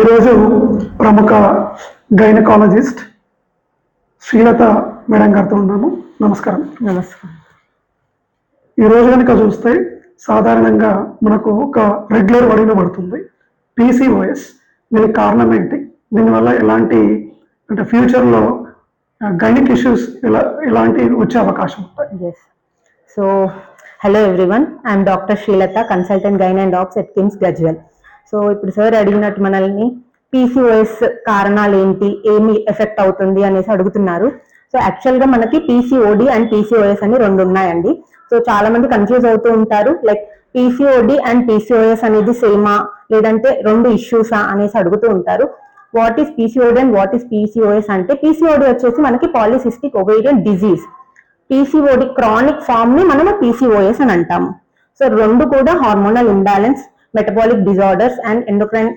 ఈరోజు ప్రముఖ gynaecologist Srilatha madam గారితో ఉన్నాము. నమస్కారం. నమస్కారం. ఈ రోజు కనుక చూస్తే సాధారణంగా మనకు ఒక రెగ్యులర్ వడిన పడుతుంది పీసీఓఎస్ దీనికి కారణం ఏంటి? దీనివల్ల ఎలాంటి అంటే ఫ్యూచర్లో గైనిక్ ఇష్యూస్ ఎలా ఎలాంటి వచ్చే అవకాశం ఉంటాయి? So hello everyone I'm doctor Srilatha consultant gynae and docs at KIMS Gajwel so ఇప్పుడు సార్ అడిగినట్టు మనల్ని పీసీఓఎస్ కారణాలు ఏంటి ఏమి ఎఫెక్ట్ అవుతుంది అనేసి అడుగుతున్నారు సో యాక్చువల్గా మనకి పీసీఓడి అండ్ పీసీఓఎస్ అని రెండు ఉన్నాయండి సో చాలా మంది కన్ఫ్యూజ్ అవుతూ ఉంటారు లైక్ పీసీఓడి అండ్ పీసీఓఎస్ అనేది సేమా లేదంటే రెండు ఇష్యూసా అనేసి అడుగుతూ ఉంటారు what is PCOD and what is PCOS అంటే పీసీఓడి వచ్చేసి మనకి polycystic ovarian disease PCOD chronic ఫామ్ని మనము పీసీఓఎస్ అని అంటాము సో రెండు కూడా hormonal imbalance metabolic disorders and endocrine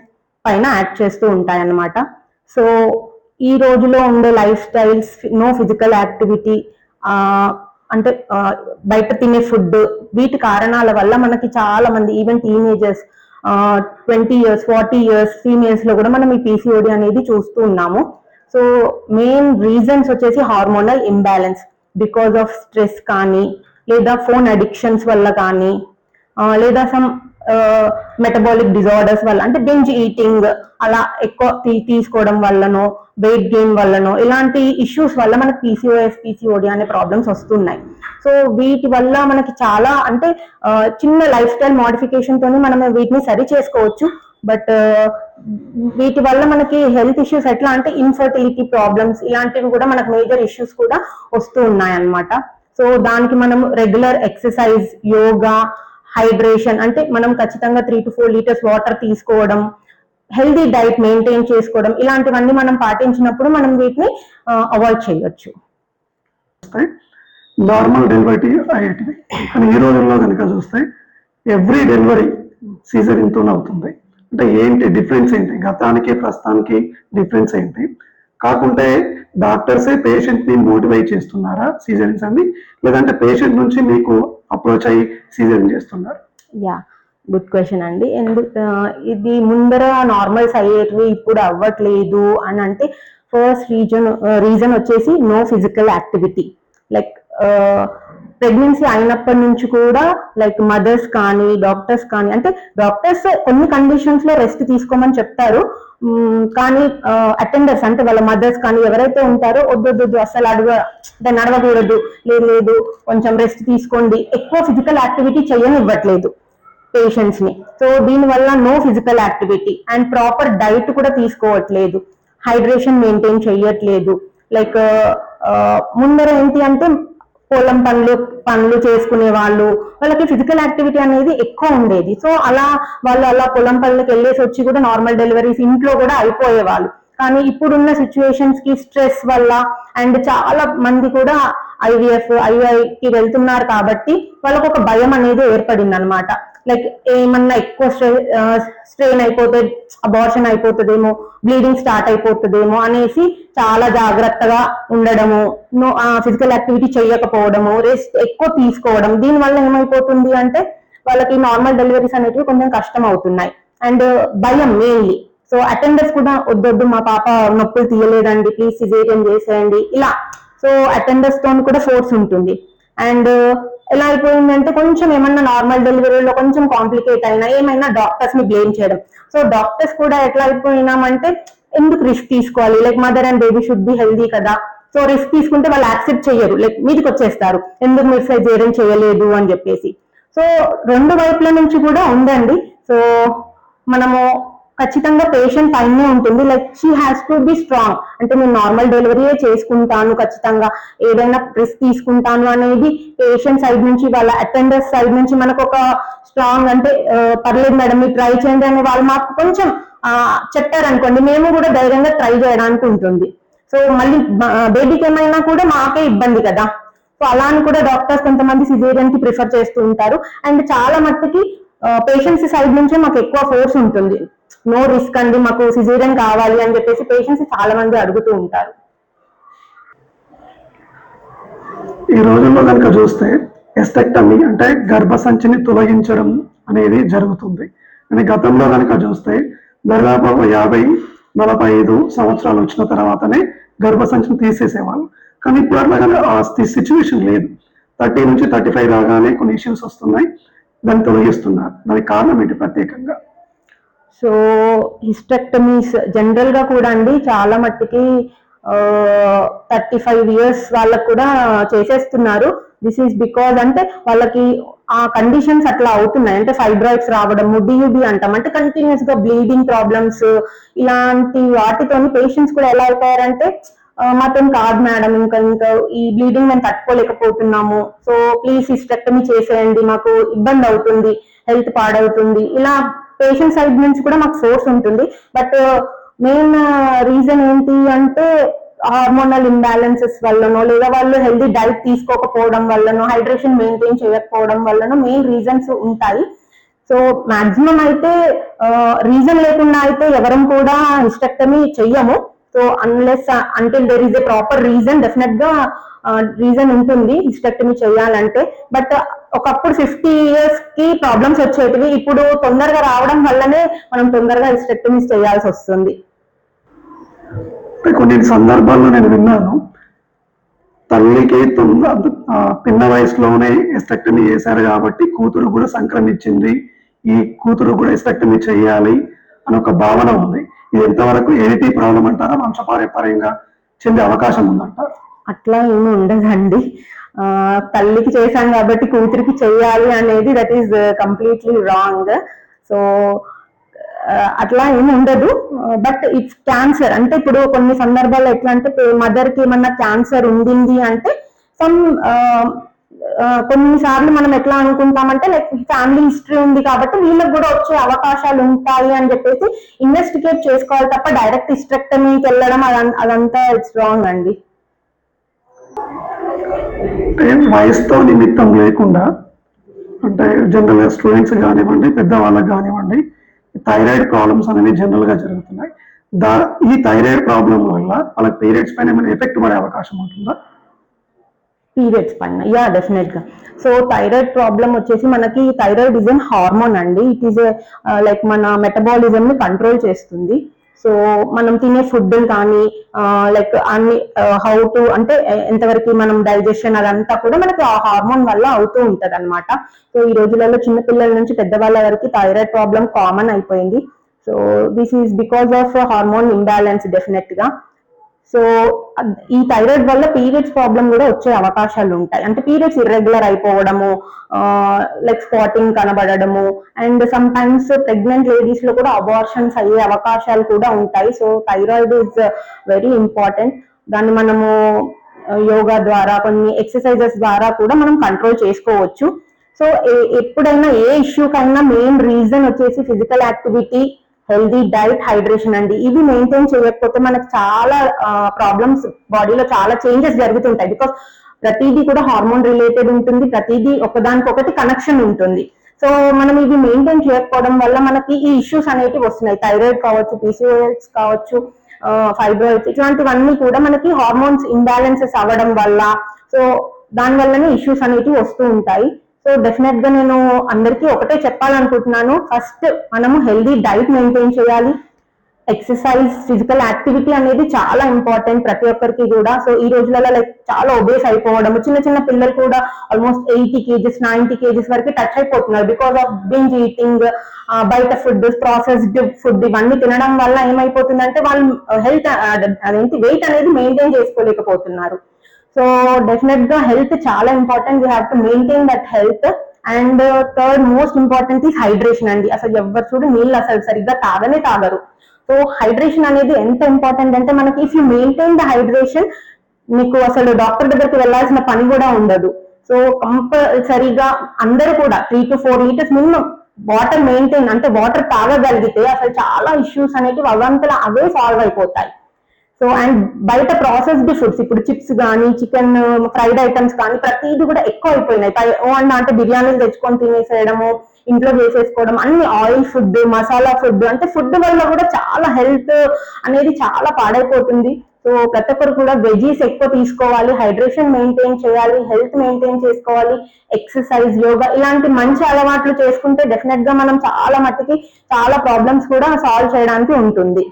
పైన యాక్ట్ చేస్తూ ఉంటాయి అన్నమాట సో ఈ రోజులో ఉండే lifestyles no physical activity అంటే బయట తినే ఫుడ్ వీటి కారణాల వల్ల మనకి చాలా మంది even teenagers twenty years forty years ఫీమేల్స్లో కూడా మనం ఈ పీసీఓడి అనేది చూస్తూ ఉన్నాము. సో మెయిన్ రీజన్స్ వచ్చేసి hormonal imbalance because of stress కానీ లేదా ఫోన్ అడిక్షన్స్ వల్ల కానీ లేదా సమ్ మెటబాలిక్ డిజార్డర్స్ వల్ల అంటే బెంజ్ ఈటింగ్ అలా ఎక్కువ తీసుకోవడం వల్లనో వెయిట్ గెయిన్ వల్లనో ఇలాంటి ఇష్యూస్ వల్ల మనకి పీసీఓఎస్ పీసీఓడి అనే ప్రాబ్లమ్స్ వస్తున్నాయి. సో వీటి వల్ల మనకి చాలా అంటే చిన్న లైఫ్ స్టైల్ మోడిఫికేషన్ తోని మనం వీటిని సరి చేసుకోవచ్చు. బట్ వీటి వల్ల మనకి హెల్త్ ఇష్యూస్ ఎట్లా అంటే ఇన్ఫర్టిలిటీ ప్రాబ్లమ్స్ ఇలాంటివి కూడా మనకు మేజర్ ఇష్యూస్ కూడా వస్తూ ఉన్నాయి అన్నమాట సో దానికి మనం రెగ్యులర్ ఎక్సర్సైజ్ యోగా హైడ్రేషన్ అంటే మనం ఖచ్చితంగా three to four litres water తీసుకోవడం హెల్దీ డైట్ మెయింటైన్ చేసుకోవడం ఇలాంటివన్నీ మనం పాటించినప్పుడు మనం వీటిని అవాయిడ్ చేయొచ్చు. నార్మల్ డెలివరీ అయ్యేటివి కానీ ఈ రోజుల్లో కనుక చూస్తే ఎవ్రీ డెలివరీ సీజరింగ్తోనే అవుతుంది. అంటే ఏంటి డిఫరెన్స్ ఏంటి? గతానికి ప్రస్తుతానికి డిఫరెన్స్ ఏంటి? కాకుంటే డాక్టర్సే పేషెంట్ని మోటివేట్ చేస్తున్నారా? సీజరింగ్స్ అని లేదంటే పేషెంట్ నుంచి మీకు అప్రోచ్ అయ్యి సీజన్ చేస్తున్నారు? యా గుడ్ క్వశ్చన్ అండి. ఎందుకు ఇది ముందర నార్మల్స్ అయ్యేటివి ఇప్పుడు అవ్వట్లేదు అని అంటే ఫస్ట్ రీజన్ రీజన్ వచ్చేసి no physical activity. Like pregnancy అయినప్పటి నుంచి కూడా లైక్ మదర్స్ కానీ డాక్టర్స్ కానీ అంటే డాక్టర్స్ కొన్ని కండిషన్స్లో రెస్ట్ తీసుకోమని చెప్తారు. కానీ అటెండర్స్ అంటే వాళ్ళ మదర్స్ కానీ ఎవరైతే ఉంటారో వద్దొద్దు అసలు అడగ దాన్ని అడగకూడదు. లేదు లేదు కొంచెం రెస్ట్ తీసుకోండి. ఎక్కువ ఫిజికల్ యాక్టివిటీ చేయనివ్వట్లేదు పేషెంట్స్ని. సో దీని వల్ల no physical activity and proper diet కూడా తీసుకోవట్లేదు. హైడ్రేషన్ మెయింటైన్ చేయట్లేదు. లైక్ ముందర ఏంటి అంటే పొలం పనులు పనులు చేసుకునే వాళ్ళు వాళ్ళకి ఫిజికల్ యాక్టివిటీ అనేది ఎక్కువ ఉండేది. సో అలా వాళ్ళు అలా పొలం పనులకు వెళ్ళేసి వచ్చి కూడా నార్మల్ డెలివరీస్ ఇంట్లో కూడా అయిపోయేవాళ్ళు. కానీ ఇప్పుడున్న సిచ్యువేషన్స్కి స్ట్రెస్ వల్ల అండ్ చాలా మంది కూడా ఐవీఎఫ్ ఐఐకి వెళ్తున్నారు కాబట్టి వాళ్ళకు ఒక భయం అనేది ఏర్పడింది అనమాట లైక్ ఏమన్నా ఎక్కువ స్ట్రెయిన్ అయిపోతే అబార్షన్ అయిపోతుందేమో బ్లీడింగ్ స్టార్ట్ అయిపోతుందేమో అనేసి చాలా జాగ్రత్తగా ఉండడము నో ఫిజికల్ యాక్టివిటీ చేయకపోవడము రెస్ట్ ఎక్కువ తీసుకోవడం దీని వల్ల ఏమైపోతుంది అంటే వాళ్ళకి నార్మల్ డెలివరీస్ అనేటివి కొంచెం కష్టం అవుతున్నాయి అండ్ భయం మెయిన్లీ సో అటెండర్స్ కూడా వద్దొద్దు మా పాప నొప్పులు తీయలేదండి ప్లీజ్ సిజేరియన్ చేసేయండి ఇలా. సో అటెండర్స్తో కూడా ఫోర్స్ ఉంటుంది. అండ్ uh, ఎలా అయిపోయిందంటే కొంచెం ఏమన్నా నార్మల్ డెలివరీలో కొంచెం కాంప్లికేట్ అయినా ఏమైనా డాక్టర్స్ని బ్లేమ్ చేయడం. సో డాక్టర్స్ కూడా ఎట్లా అయిపోయినామంటే ఎందుకు రిస్క్ తీసుకోవాలి? Like mother and baby should be healthy కదా. సో రిస్క్ తీసుకుంటే వాళ్ళు యాక్సెప్ట్ చేయరు లైక్ మీదకి వచ్చేస్తారు. ఎందుకు మీరు చేయడం చేయలేదు అని చెప్పేసి. సో రెండు వైపుల నుంచి కూడా ఉందండి. సో మనము ఖచ్చితంగా పేషెంట్ పైనే ఉంటుంది. Like she has to be strong అంటే నేను నార్మల్ డెలివరీయే చేసుకుంటాను ఖచ్చితంగా. ఏదైనా రిస్క్ తీసుకుంటాను అనేది పేషెంట్ సైడ్ నుంచి వాళ్ళ అటెండర్స్ సైడ్ నుంచి మనకు ఒక స్ట్రాంగ్ అంటే పర్లేదు మేడం మీరు ట్రై చేయండి అనే వాళ్ళు మాకు కొంచెం చెప్పారనుకోండి. మేము కూడా ధైర్యంగా ట్రై చేయడానికి ఉంటుంది. సో మళ్ళీ బేబీకి ఏమైనా కూడా మాకే ఇబ్బంది కదా. సో అలా అని కూడా డాక్టర్స్ కొంతమంది సిజేరియన్కి ప్రిఫర్ చేస్తూ ఉంటారు. అండ్ చాలా మట్టుకి పేషెంట్స్ సైడ్ నుంచే మాకు ఎక్కువ ఫోర్స్ ఉంటుంది. నో రిస్క్ అండి మాకు సిజేరియన్ కావాలి అని చెప్పేసి పేషెంట్స్ చాలా మంది అడుగుతూ ఉంటారు. ఈ రోజుల్లో కనుక చూస్తే ఎస్టెక్టమీ అంటే గర్భసంచిని తొలగించడం అనేది జరుగుతుంది. కానీ గతంలో కనుక చూస్తే దాదాపు యాభై నలభై ఐదు సంవత్సరాలు వచ్చిన తర్వాతనే గర్భసంచిని తీసేసేవాళ్ళు. కానీ ఇప్పుడు అట్లాగా ఆ సిచ్యువేషన్ లేదు. థర్టీ నుంచి థర్టీ ఫైవ్ రాగానే కొన్ని ఇష్యూస్ వస్తున్నాయి. దాన్ని తొలగిస్తున్నారు. దానికి కారణం ఏంటి ప్రత్యేకంగా? సో హిస్టెక్టమీస్ జనరల్గా కూడా అండి చాలా మట్టుకి థర్టీ ఫైవ్ ఇయర్స్ వాళ్ళకు కూడా చేసేస్తున్నారు. దిస్ ఈస్ బికాజ్ అంటే వాళ్ళకి ఆ కండిషన్స్ అట్లా అవుతున్నాయి. అంటే ఫైబ్రాయిడ్స్ రావడము డియుబి అంటాం. అంటే కంటిన్యూస్గా బ్లీడింగ్ ప్రాబ్లమ్స్ ఇలాంటి వాటితోని పేషెంట్స్ కూడా ఎలా అవుతారంటే మాత్రం కాదు మేడం ఇంకా ఇంకా ఈ బ్లీడింగ్ మేము తట్టుకోలేకపోతున్నాము. సో ప్లీజ్ హిస్టెక్టమీ చేసేయండి మాకు ఇబ్బంది అవుతుంది హెల్త్ పాడవుతుంది. ఇలా పేషెంట్ సైడ్ నుంచి కూడా మాకు సోర్స్ ఉంటుంది. బట్ మెయిన్ రీజన్ ఏంటి అంటే హార్మోనల్ ఇంబ్యాలెన్సెస్ వల్లనో లేదా వాళ్ళు హెల్దీ డైట్ తీసుకోకపోవడం వల్లనో హైడ్రేషన్ మెయింటైన్ చేయకపోవడం వల్లనో మెయిన్ రీజన్స్ ఉంటాయి. సో మాక్సిమం అయితే రీజన్ లేకుండా అయితే ఎవరం కూడా ఇన్స్ట్రక్టమీ చెయ్యము. So unless until there is a proper reason డెఫినెట్గా రీజన్ ఉంటుంది హిస్టెక్టమీ చేయాలంటే. బట్ uh, ఒకప్పుడు ఫిఫ్టీ ఇయర్స్కి ప్రాబ్లమ్స్ వచ్చేటివి ఇప్పుడు తొందరగా రావడం వల్లనే మనం తొందరగా హిస్టెక్టమీ చేయాల్సి వస్తుంది. కొన్ని సందర్భాల్లో నేను విన్నాను తల్లికి తొంద పిన్న వయసులోనే ఎస్టెక్టమీ చేశారు కాబట్టి కూతురు కూడా సంక్రమించింది. ఈ కూతురు కూడా ఎస్టెక్టమీ చేయాలి. అని ఒక భావన ఉంది. ఇది ఎంతవరకు ఏటీ ప్రాబ్లం అంటారా వంశపారపర్యంగా చెందే అవకాశం ఉందంటారు అట్లా ఏమి ఉండదండి. తల్లికి చేశాం కాబట్టి కూతురికి చేయాలి అనేది that is completely wrong so అట్లా ఏమి ఉండదు. బట్ ఇట్స్ క్యాన్సర్ అంటే ఇప్పుడు కొన్ని సందర్భాల్లో ఎట్లా అంటే మదర్కి ఏమన్నా క్యాన్సర్ ఉండింది అంటే సమ్ కొన్నిసార్లు మనం ఎట్లా అనుకుంటామంటే లైక్ ఫ్యామిలీ హిస్టరీ ఉంది కాబట్టి వీళ్ళకి కూడా వచ్చే అవకాశాలు ఉంటాయి అని చెప్పేసి ఇన్వెస్టిగేట్ చేసుకోవాలి తప్ప డైరెక్ట్ హిస్టెక్టమీకి వెళ్ళడం అదంతా ఇట్స్ రాంగ్ అండి. వయసుతో నిమిత్తం లేకుండా అంటే జనరల్గా స్టూడెంట్స్ కానివ్వండి పెద్దవాళ్ళకి కానివ్వండి థైరాయిడ్ ప్రాబ్లమ్స్ అనేవి జనరల్గా జరుగుతున్నాయి. దా ఈ థైరాయిడ్ ప్రాబ్లం వల్ల వాళ్ళకి పీరియడ్స్ పైన ఏమైనా ఎఫెక్ట్ పడే అవకాశం ఉంటుందా? పీరియడ్స్ పైన. యా డెఫినెట్గా సో థైరాయిడ్ ప్రాబ్లం వచ్చేసి మనకి థైరాయిడ్ ఇస్ ఎన్ హార్మోన్ అండి. ఇట్ ఈస్ లైక్ మన మెటబాలిజం ని కంట్రోల్ చేస్తుంది. సో మనం తినే ఫుడ్ కానీ uh, లైక్ అన్ని uh, హౌ టు అంటే ఎంతవరకు మనం డైజెషన్ అదంతా కూడా మనకి ఆ హార్మోన్ వల్ల అవుతూ ఉంటది అనమాట సో ఈ రోజులలో చిన్నపిల్లల నుంచి పెద్దవాళ్ళ వరకు థైరాయిడ్ ప్రాబ్లం కామన్ అయిపోయింది. So this is because of hormone imbalance డెఫినెట్గా. సో ఈ థైరాయిడ్ వల్ల పీరియడ్స్ ప్రాబ్లం కూడా వచ్చే అవకాశాలు ఉంటాయి. అంటే పీరియడ్స్ ఇర్రెగ్యులర్ అయిపోవడము లైక్ స్పాటింగ్ కనబడడము అండ్ సమ్ టైమ్స్ ప్రెగ్నెంట్ లేడీస్లో కూడా అబార్షన్స్ అయ్యే అవకాశాలు కూడా ఉంటాయి. So thyroid is very important దాన్ని మనము యోగా ద్వారా కొన్ని ఎక్సర్సైజెస్ ద్వారా కూడా మనం కంట్రోల్ చేసుకోవచ్చు. సో ఎప్పుడైనా ఏ ఇష్యూకైనా మెయిన్ రీజన్ వచ్చేసి physical activity healthy diet hydration అండి. ఇవి మెయింటైన్ చేయకపోతే మనకు చాలా ప్రాబ్లమ్స్ బాడీలో చాలా చేంజెస్ జరుగుతుంటాయి. బికాస్ ప్రతిదీ కూడా హార్మోన్ రిలేటెడ్ ఉంటుంది. ప్రతిదీ ఒకదానికొకటి కనెక్షన్ ఉంటుంది. సో మనం ఇవి మెయింటైన్ చేయకపోవడం వల్ల మనకి ఈ ఇష్యూస్ అనేవి వస్తున్నాయి. థైరాయిడ్ కావచ్చు పీసీఓఎస్ కావచ్చు ఫైబ్రాయిడ్స్ ఇట్లాంటివన్నీ కూడా మనకి హార్మోన్స్ ఇంబ్యాలెన్సెస్ అవ్వడం వల్ల సో దాని వల్లనే ఇష్యూస్ అనేవి వస్తూ ఉంటాయి. సో డెఫినెట్గా నేను అందరికీ ఒకటే చెప్పాలనుకుంటున్నాను. ఫస్ట్ మనము హెల్దీ డైట్ మెయింటైన్ చేయాలి. ఎక్సర్సైజ్ ఫిజికల్ యాక్టివిటీ అనేది చాలా ఇంపార్టెంట్ ప్రతి ఒక్కరికి కూడా. సో ఈ రోజులలో లైక్ చాలా ఒబేస్ అయిపోవడం చిన్న చిన్న పిల్లలు కూడా almost eighty kgs ninety kgs వరకు టచ్ అయిపోతున్నారు. బికాస్ ఆఫ్ బింజ్ ఈటింగ్ బయట ఫుడ్ ప్రాసెస్డ్ ఫుడ్ ఇవన్నీ తినడం వల్ల ఏమైపోతుందంటే వాళ్ళు uh, హెల్త్ అదేంటి వెయిట్ అనేది మెయింటైన్ చేసుకోలేకపోతున్నారు. సో డెఫినెట్గా హెల్త్ చాలా important you have to maintain that health and third most important is hydration అండి. అసలు ఎవరు చూడు నీళ్ళు అసలు సరిగ్గా తాగనే తాగరు. సో హైడ్రేషన్ అనేది ఎంత ఇంపార్టెంట్ అంటే మనకి if you maintain the hydration మీకు అసలు డాక్టర్ దగ్గరికి వెళ్ళాల్సిన పని కూడా ఉండదు. సో కంపల్సరీగా అందరూ కూడా three to four litres minimum water maintain అంటే వాటర్ తాగగలిగితే అసలు చాలా ఇష్యూస్ అనేవి అవంతలా అవే సాల్వ్ అయిపోతాయి. సో అండ్ బయట ప్రాసెస్డ్ ఫుడ్స్ ఇప్పుడు చిప్స్ కానీ చికెన్ ఫ్రైడ్ ఐటమ్స్ కానీ ప్రతిదీ కూడా ఎక్కువ అయిపోయినాయి. ఓ అన్న అంటే బిర్యానీలు తెచ్చుకొని తినేసేయడము ఇంట్లో చేసేసుకోవడం అన్ని ఆయిల్ ఫుడ్ మసాలా ఫుడ్ అంటే ఫుడ్ వల్ల కూడా చాలా హెల్త్ అనేది చాలా పాడైపోతుంది. సో ప్రతి ఒక్కరు కూడా వెజీస్ ఎక్కువ తీసుకోవాలి హైడ్రేషన్ మెయింటైన్ చేయాలి హెల్త్ మెయింటైన్ చేసుకోవాలి ఎక్సర్సైజ్ యోగా ఇలాంటి మంచి అలవాట్లు చేసుకుంటే డెఫినెట్గా మనం చాలా మట్టుకి చాలా ప్రాబ్లమ్స్ కూడా సాల్వ్ చేయడానికి ఉంటుంది.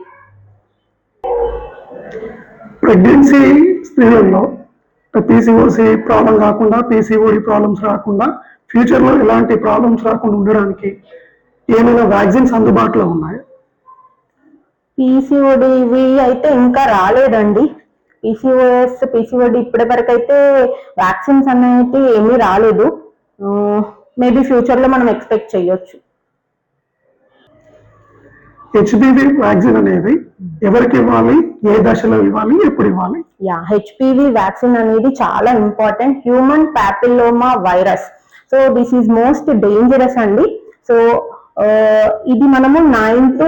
ప్రెగ్నెన్సీ స్త్రీలలో పీసీఓసి ప్రాబ్లం కాకుండా పీసీఓడి ప్రాబ్లమ్స్ రాకుండా ఫ్యూచర్లో ఎలాంటి ప్రాబ్లమ్స్ రాకుండా ఉండడానికి ఏమైనా వ్యాక్సిన్స్ అందుబాటులో ఉన్నాయి? పీసీఓడివి అయితే ఇంకా రాలేదండి. పీసీఓఎస్ పీసీఓడి ఇప్పటి వరకు అయితే వ్యాక్సిన్స్ అనేవి ఏమీ రాలేదు. మేబీ ఫ్యూచర్లో మనం ఎక్స్పెక్ట్ చేయొచ్చు. హెచ్పివి వ్యాక్సిన్ అనేది ఎవరికి ఇవ్వాలి? ఏ దశలో ఇవ్వాలి? ఎప్పుడు ఇవ్వాలి? యా హెచ్పివి వ్యాక్సిన్ అనేది చాలా important human papilloma virus so this is most dangerous అండి. సో uh, ఇది మనము నైన్ టు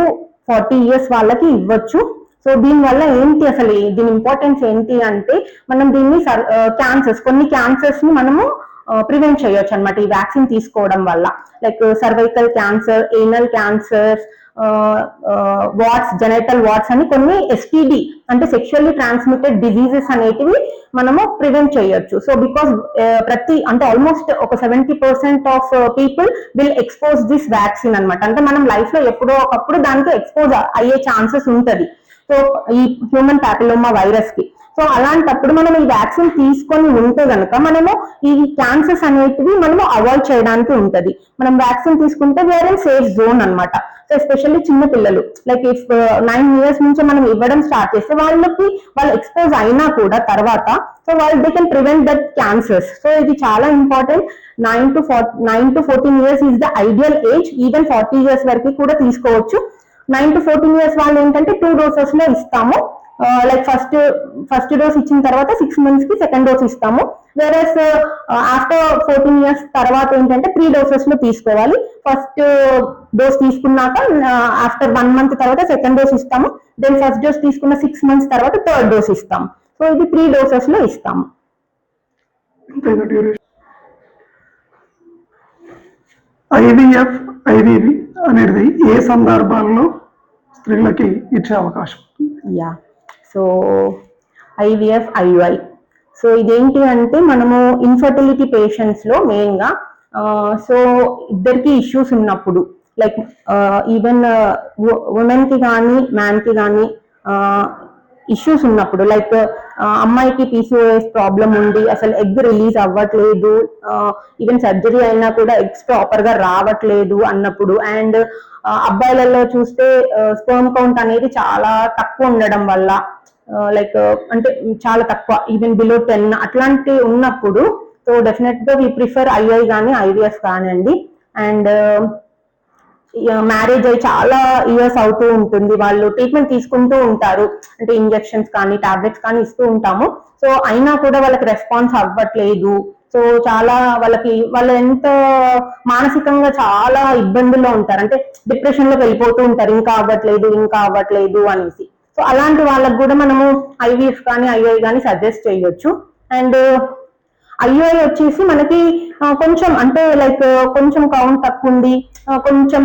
ఫార్టీ ఇయర్స్ వాళ్ళకి ఇవ్వచ్చు. సో దీని వల్ల ఏంటి అసలు? దీని ఇంపార్టెన్స్ ఏంటి అంటే మనం దీన్ని క్యాన్సర్స్ uh, కొన్ని క్యాన్సర్స్ని మనము uh, ప్రివెంట్ చేయొచ్చు అనమాట ఈ వ్యాక్సిన్ తీసుకోవడం వల్ల. Like cervical cancer anal cancer warts genital warts అని కొన్ని ఎస్టీడి అంటే సెక్షువల్లీ ట్రాన్స్మిటెడ్ డిజీజెస్ అనేటివి మనము ప్రివెంట్ చేయొచ్చు. సో బికాస్ ప్రతి అంటే ఆల్మోస్ట్ ఒక seventy percent of people will expose this vaccine అన్నమాట. అంటే మనం లైఫ్లో ఎప్పుడో ఒకప్పుడు దానికి ఎక్స్పోజ్ అయ్యే ఛాన్సెస్ ఉంటుంది. సో ఈ హ్యూమన్ ప్యాపిలోమా వైరస్కి. సో అలాంటప్పుడు మనం ఈ వ్యాక్సిన్ తీసుకొని ఉంటే కనుక మనము ఈ క్యాన్సర్స్ అనేటివి మనము అవాయిడ్ చేయడానికి ఉంటుంది. మనం వ్యాక్సిన్ తీసుకుంటే వేరే సేఫ్ జోన్ అనమాట ఎస్పెషల్లీ చిన్న పిల్లలు. లైక్ ఇఫ్ నైన్ ఇయర్స్ నుంచి మనం ఇవ్వడం స్టార్ట్ చేస్తే వాళ్ళకి వాళ్ళు ఎక్స్పోజ్ అయినా కూడా తర్వాత సో వాళ్ళు they can prevent that cancers so ఇది చాలా important nine to four nine to fourteen years is the ideal age even forty years వరకు కూడా తీసుకోవచ్చు. నైన్ టు ఫోర్టీన్ ఇయర్స్ వాళ్ళు ఏంటంటే టూ డోసెస్లో ఇస్తాము. లైక్ ఫస్ట్ ఫస్ట్ డోస్ ఇచ్చిన తర్వాత సిక్స్ మంత్స్కి సెకండ్ డోస్ ఇస్తాము. వేరస్ ఆఫ్టర్ ఫోర్టీన్ ఇయర్స్ తర్వాత ఏంటంటే త్రీ డోసెస్లో తీసుకోవాలి. ఫస్ట్ డోస్ తీసుకున్నాక ఆఫ్టర్ వన్ మంత్ తర్వాత సెకండ్ డోస్ ఇస్తాము. దెన్ ఫస్ట్ డోస్ తీసుకున్న సిక్స్ మంత్స్ తర్వాత థర్డ్ డోస్ ఇస్తాము. సో ఇది త్రీ డోసెస్లో ఇస్తాము. ఐవిఎఫ్ ఐవివి అనేది ఏ సందర్భాల్లో స్త్రీలకి ఇచ్చే అవకాశం? Yeah so IVF IUI so ఇదేంటి అంటే మనము ఇన్ఫర్టిలిటీ పేషెంట్స్లో మెయిన్గా సో ఇద్దరికి ఇష్యూస్ ఉన్నప్పుడు లైక్ ఈవెన్ ఉమెన్కి కానీ మ్యాన్కి కానీ ఇష్యూస్ ఉన్నప్పుడు లైక్ uh, అమ్మాయికి పీసీఓఎస్ ప్రాబ్లం ఉంది అసలు ఎగ్ రిలీజ్ అవ్వట్లేదు uh, ఈవెన్ సర్జరీ అయినా కూడా ఎగ్స్ ప్రాపర్గా రావట్లేదు అన్నప్పుడు అండ్ uh, అబ్బాయిలలో చూస్తే స్పర్మ్ కౌంట్ అనేది చాలా తక్కువ ఉండడం వల్ల లైక్ అంటే చాలా తక్కువ ఈవెన్ బిలో టెన్ అట్లాంటి ఉన్నప్పుడు సో డెఫినెట్గా వీ ప్రిఫర్ ఐఐ కానీ ఐవిఎఫ్ కానివ్వండి అండ్ మ్యారేజ్ అయి చాలా ఇయర్స్ అవుతూ ఉంటుంది. వాళ్ళు ట్రీట్మెంట్ తీసుకుంటూ ఉంటారు. అంటే ఇంజెక్షన్స్ కానీ టాబ్లెట్స్ కానీ ఇస్తూ ఉంటాము. సో అయినా కూడా వాళ్ళకి రెస్పాన్స్ అవ్వట్లేదు. సో చాలా వాళ్ళకి వాళ్ళు ఎంత మానసికంగా చాలా ఇబ్బందుల్లో ఉంటారు. అంటే డిప్రెషన్లోకి వెళ్ళిపోతూ ఉంటారు. ఇంకా అవ్వట్లేదు ఇంకా అవ్వట్లేదు అనేసి. సో అలాంటి వాళ్ళకి కూడా మనము ఐవీఎఫ్ కానీ ఐఐ కానీ సజెస్ట్ చేయొచ్చు. అండ్ ఐఓఐ వచ్చేసి మనకి కొంచెం అంటే లైక్ కొంచెం కౌంట్ తక్కువ ఉంది కొంచెం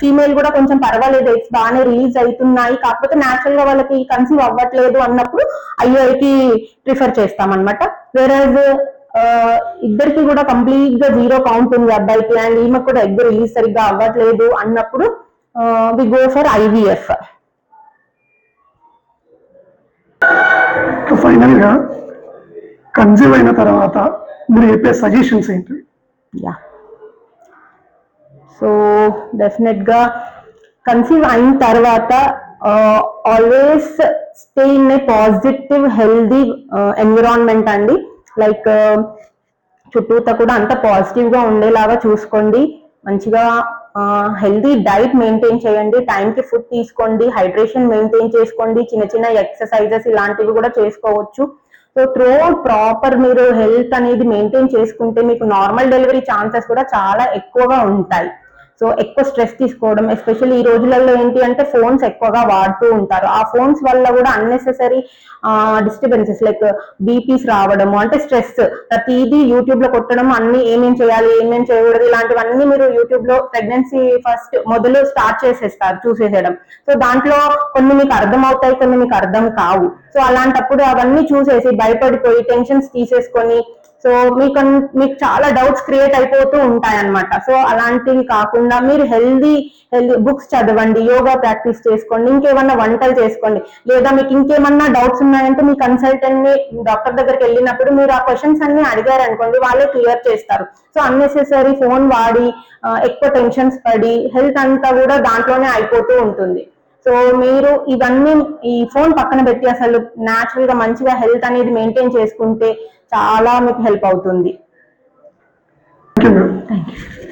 ఫీమేల్ కూడా కొంచెం పర్వాలేదు ఎగ్స్ బాగానే రిలీజ్ అవుతున్నాయి. కాకపోతే న్యాచురల్గా వాళ్ళకి కన్సీవ్ అవ్వట్లేదు అన్నప్పుడు ఐఓఐకి ప్రిఫర్ చేస్తాం అనమాట వేరేజ్ ఇద్దరికి కూడా కంప్లీట్గా జీరో కౌంట్ ఉంది. అబ్బాయికి అండ్ ఈమె కూడా ఎగ్ రిలీజ్ సరిగ్గా అవ్వట్లేదు అన్నప్పుడు వి గో ఫర్ ఐవీఎఫ్ ఫైనల్గా కన్సీవ్ అయిన తర్వాత మీరు చెప్పే సజెషన్స్ ఏంటి? యా. సో డెఫినెట్గా కన్సీవ్ అయిన తర్వాత always stay in a positive healthy environment అండి. లైక్ చుట్టూతా కూడా అంత పాజిటివ్గా ఉండేలాగా చూసుకోండి. మంచిగా హెల్దీ డైట్ మెయింటైన్ చేయండి. టైంకి ఫుడ్ తీసుకోండి. హైడ్రేషన్ మెయింటైన్ చేసుకోండి. చిన్న చిన్న ఎక్సర్సైజెస్ ఇలాంటివి కూడా చేసుకోవచ్చు. సో త్రూ ప్రాపర్ మీరు హెల్త్ అనేది మెయింటైన్ చేసుకుంటే మీకు నార్మల్ డెలివరీ ఛాన్సెస్ కూడా చాలా ఎక్కువగా ఉంటాయి. సో ఎక్కువ స్ట్రెస్ తీసుకోవడం ఎస్పెషల్లీ ఈ రోజులలో ఏంటి అంటే ఫోన్స్ ఎక్కువగా వాడుతూ ఉంటారు. ఆ ఫోన్స్ వల్ల కూడా అన్నెసెసరీ డిస్టర్బెన్సెస్ లైక్ బీపీస్ రావడము అంటే స్ట్రెస్ ప్రతిదీ యూట్యూబ్లో కొట్టడం అన్ని ఏమేం చేయాలి ఏమేం చేయకూడదు ఇలాంటివన్నీ మీరు యూట్యూబ్లో ప్రెగ్నెన్సీ ఫస్ట్ మొదలు స్టార్ట్ చేసేస్తారు చూసేసేయడం. సో దాంట్లో కొన్ని మీకు అర్థం అవుతాయి కొన్ని మీకు అర్థం కావు. సో అలాంటప్పుడు అవన్నీ చూసేసి భయపడిపోయి టెన్షన్స్ తీసేసుకొని సో మీకు మీకు చాలా డౌట్స్ క్రియేట్ అయిపోతూ ఉంటాయి అన్నమాట సో అలాంటివి కాకుండా మీరు హెల్దీ హెల్దీ బుక్స్ చదవండి యోగా ప్రాక్టీస్ చేసుకోండి ఇంకేమన్నా వంటలు చేసుకోండి. లేదా మీకు ఇంకేమన్నా డౌట్స్ ఉన్నాయంటే మీ కన్సల్టెంట్ని డాక్టర్ దగ్గరికి వెళ్ళినప్పుడు మీరు ఆ క్వశ్చన్స్ అన్ని అడిగారు అనుకోండి వాళ్ళే క్లియర్ చేస్తారు. సో అన్నెసెసరీ ఫోన్ వాడి ఎక్కువ టెన్షన్స్ పడి హెల్త్ అంతా కూడా దాంట్లోనే అయిపోతూ ఉంటుంది. సో మీరు ఇవన్నీ ఈ ఫోన్ పక్కన పెట్టి అసలు న్యాచురల్గా మంచిగా హెల్త్ అనేది మెయింటైన్ చేసుకుంటే చాలా మీకు హెల్ప్ అవుతుంది. Thank you